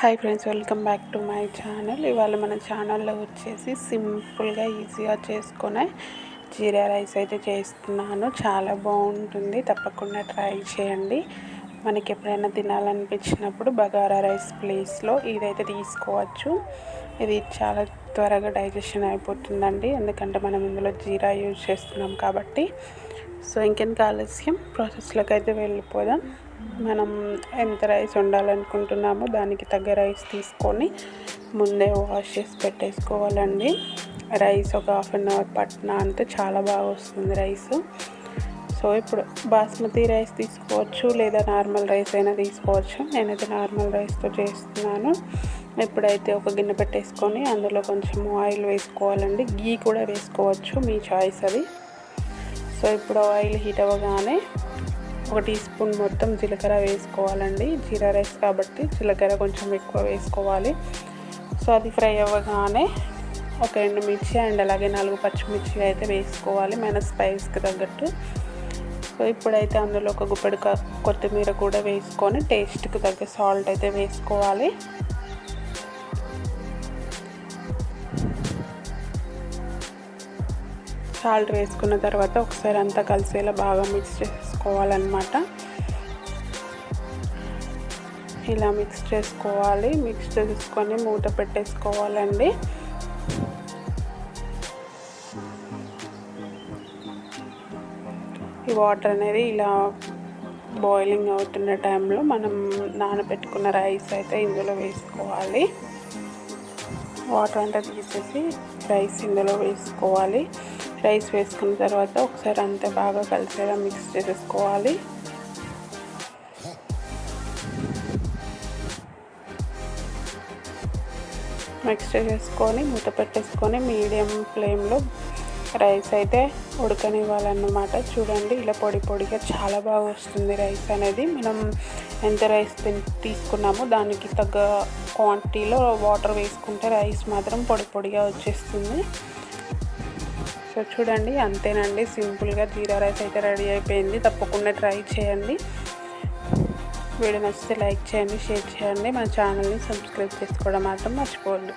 Hi friends welcome back to my channel ఇవాళ మన ఛానల్లో వచ్చేసి సింపుల్గా ఈజీగా చేసుకునే జీరా రైస్ అయితే చేస్తున్నాను. చాలా బాగుంటుంది. తప్పకుండా ట్రై చేయండి. మనకి ఎప్పుడైనా తినాలనిపించినప్పుడు బగారా రైస్ ప్లేస్లో ఇదైతే తీసుకోవచ్చు. ఇది చాలా త్వరగా డైజెషన్ అయిపోతుందండి. ఎందుకంటే మనం ఇందులో జీరా యూజ్ చేస్తున్నాం కాబట్టి. సో ఇంకెంత ఆలస్యం? ప్రాసెస్లోకి అయితే వెళ్ళిపోదాం. మనం ఎంత రైస్ వండాలనుకుంటున్నామో దానికి తగ్గ రైస్ తీసుకొని ముందే వాష్ చేసి పెట్టేసుకోవాలండి. రైస్ ఒక హాఫ్ అన్ అవర్ పట్టినా అంటే చాలా బాగా వస్తుంది రైస్. సో ఇప్పుడు బాస్మతి రైస్ తీసుకోవచ్చు లేదా నార్మల్ రైస్ అయినా తీసుకోవచ్చు. నేనైతే నార్మల్ రైస్తో చేస్తున్నాను. ఎప్పుడైతే ఒక గిన్నె పెట్టేసుకొని అందులో కొంచెం ఆయిల్ వేసుకోవాలండి. గీ కూడా వేసుకోవచ్చు మీ చాయిస్ అది. సో ఇప్పుడు ఆయిల్ హీట్ అవ్వగానే ఒక టీ స్పూన్ మొత్తం జీలకర్ర వేసుకోవాలండి. జీరా రైస్ కాబట్టి జీలకర్ర కొంచెం ఎక్కువ వేసుకోవాలి. సో అది ఫ్రై అవ్వగానే ఒక ఎండుమిర్చి అండ్ అలాగే నాలుగు పచ్చిమిర్చి అయితే వేసుకోవాలి. మన స్పైస్కి తగ్గట్టు. సో ఇప్పుడైతే అందులో ఒక గుప్పెడు కొత్తిమీర కూడా వేసుకొని టేస్ట్కి తగ్గ సాల్ట్ అయితే వేసుకోవాలి. సాల్ట్ వేసుకున్న తర్వాత ఒకసారి అంతా కలిసేలా బాగా మిక్స్ చేసుకోవాలన్నమాట. ఇలా మిక్స్ చేసుకోవాలి. మిక్స్ చేసుకొని మూత పెట్టేసుకోవాలండి. ఈ వాటర్ అనేది ఇలా బాయిలింగ్ అవుతున్న టైంలో మనం నానబెట్టుకున్న రైస్ అయితే ఇందులో వేసుకోవాలి. వాటర్ అంతా తీసేసి రైస్ ఇందులో వేసుకోవాలి. రైస్ వేసుకున్న తర్వాత ఒకసారి అంతా బాగా కలిసేలా మిక్స్ చేసేసుకోవాలి. మిక్స్ చేసేసుకొని మూత పెట్టేసుకొని మీడియం ఫ్లేమ్లో రైస్ అయితే ఉడకనివ్వాలన్నమాట. చూడండి ఇలా పొడి పొడిగా చాలా బాగా వస్తుంది రైస్ అనేది. మనం ఎంత రైస్ తీసుకున్నామో దానికి తగ్గ క్వాంటిటీలో వాటర్ వేసుకుంటే రైస్ మాత్రం పొడి పొడిగా వచ్చేస్తుంది. సో చూడండి. అంతేనండి. సింపుల్గా జీరా రైస్ అయితే రెడీ అయిపోయింది. తప్పకుండా ట్రై చేయండి. వీడియో నచ్చితే లైక్ చేయండి షేర్ చేయండి. మన ఛానల్ని సబ్స్క్రైబ్ చేసుకోవడం మాత్రం మర్చిపోవద్దు.